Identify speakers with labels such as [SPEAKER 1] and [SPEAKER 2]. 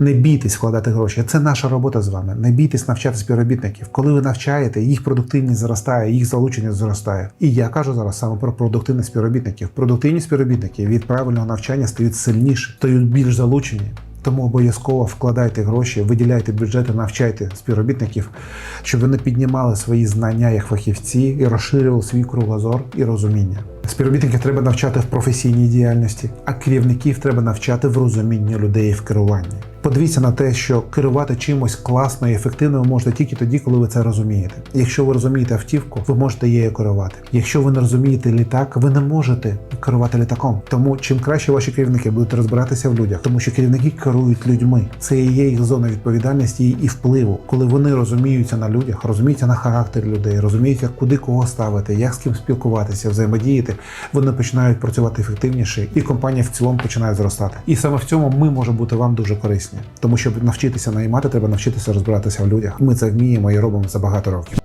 [SPEAKER 1] Не бійтесь вкладати гроші. Це наша робота з вами. Не бійтесь навчати співробітників. Коли ви навчаєте, їх продуктивність зростає, їх залучення зростає. І я кажу зараз саме про продуктивність співробітників. Продуктивні співробітники від правильного навчання стають сильніші, стають більш залучені. Тому обов'язково вкладайте гроші, виділяйте бюджети, навчайте співробітників, щоб вони піднімали свої знання як фахівці і розширювали свій кругозор і розуміння. Співробітників треба навчати в професійній діяльності, а керівників треба навчати в розумінні людей в керуванні. Подивіться на те, що керувати чимось класно і ефективно ви можете тільки тоді, коли ви це розумієте. Якщо ви розумієте автівку, ви можете її керувати. Якщо ви не розумієте літак, ви не можете керувати літаком. Тому чим краще ваші керівники будуть розбиратися в людях, тому що керівники керують людьми. Це і є їх зона відповідальності і впливу, коли вони розуміються на людях, розуміються на характер людей, розуміють, куди кого ставити, як з ким спілкуватися, взаємодіяти. Вони починають працювати ефективніше, і компанія в цілому починає зростати. І саме в цьому ми можемо бути вам дуже корисні, тому щоб навчитися наймати, треба навчитися розбиратися в людях. Ми це вміємо і робимо за багато років.